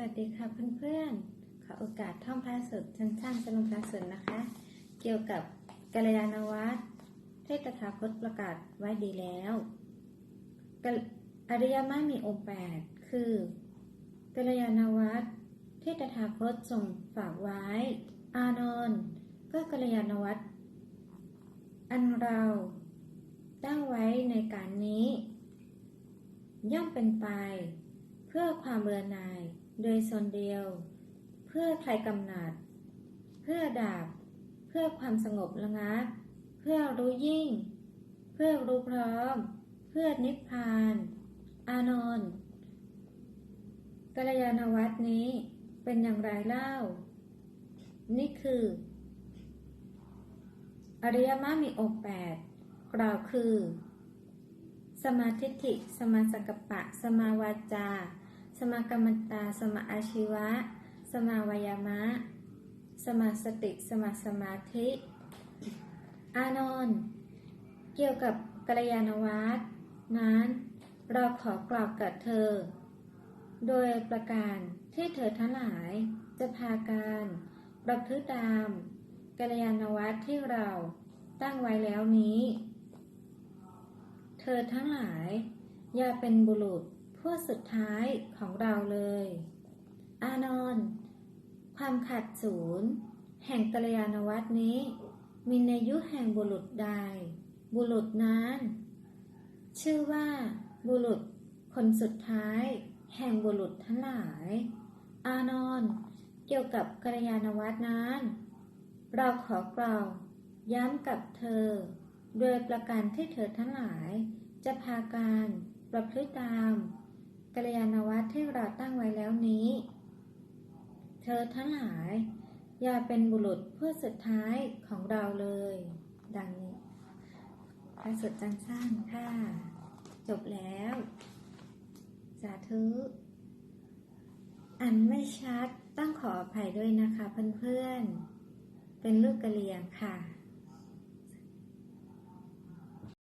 วัสดีค่ะเพื่อนๆ ขอโอกาสท่องพระสูตรชั้นช่างจะลงพระสูตรนะคะ เกี่ยวกับกัลยาณวัตรที่ตถาคตประกาศไว้ดีแล้ว อริยมรรคมีองค์แปดคือกัลยาณวัตรที่ตถาคตทรงฝากไว้ อานนท์ก็กัลยาณวัตรอันเราตั้งไว้ในการนี้ ย่อมเป็นไป เพื่อความเบื่อหน่าย โดยส่วนเดียว เพื่อใครกำหนัด เพื่อดาบ เพื่อความสงบระงับ เพื่อรู้ยิ่ง เพื่อรู้พร้อม เพื่อนิพพาน อานนท์กัลยาณวัตรนี้เป็นอย่างไรเล่า นี่คือ อริยมรรคมีองค์แปดกล่าวคือ สมาธิฏฐิ สมาสังกัปปะ สมาวาจา สมากรรมตา สมาอาชีวะ สมาวายามะ สมาสติ สมาสมาธิ อานนท์เกี่ยวกับกัลยาณวัตรนั้น เราขอกล่าวกับเธอ โดยประการที่เธอทั้งหลายจะพาการประพฤติตามกัลยาณวัตรที่เราตั้งไว้แล้วนี้ เธอทั้งหลาย อย่าเป็นบุรุษผู้สุดท้ายของเราเลย อานนท์ความขัดศูนย์ แห่งกัลยาณวัตนี้ มีในยุคแห่งบุรุษใด บุรุษนั้น ชื่อว่า บุรุษคนสุดท้าย แห่งบุรุษทั้งหลาย อานนท์เกี่ยวกับกัลยาณวัตนั้น เราขอกล่าวย้ำกับเธอ โดยประการที่เธอทั้งหลาย จะพาการประพฤติตามกัลยาณวัตรที่เราตั้งไว้แล้วนี้ เธอทั้งหลาย อย่าเป็นบุรุษผู้สุดท้ายของเราเลย ดังนี้พระสุดจันสร้างค่ะ จบแล้ว สาธุ อันไม่ชัดต้องขออภัยด้วยนะคะเพื่อนๆ เป็นลูกกะเหรียงค่ะ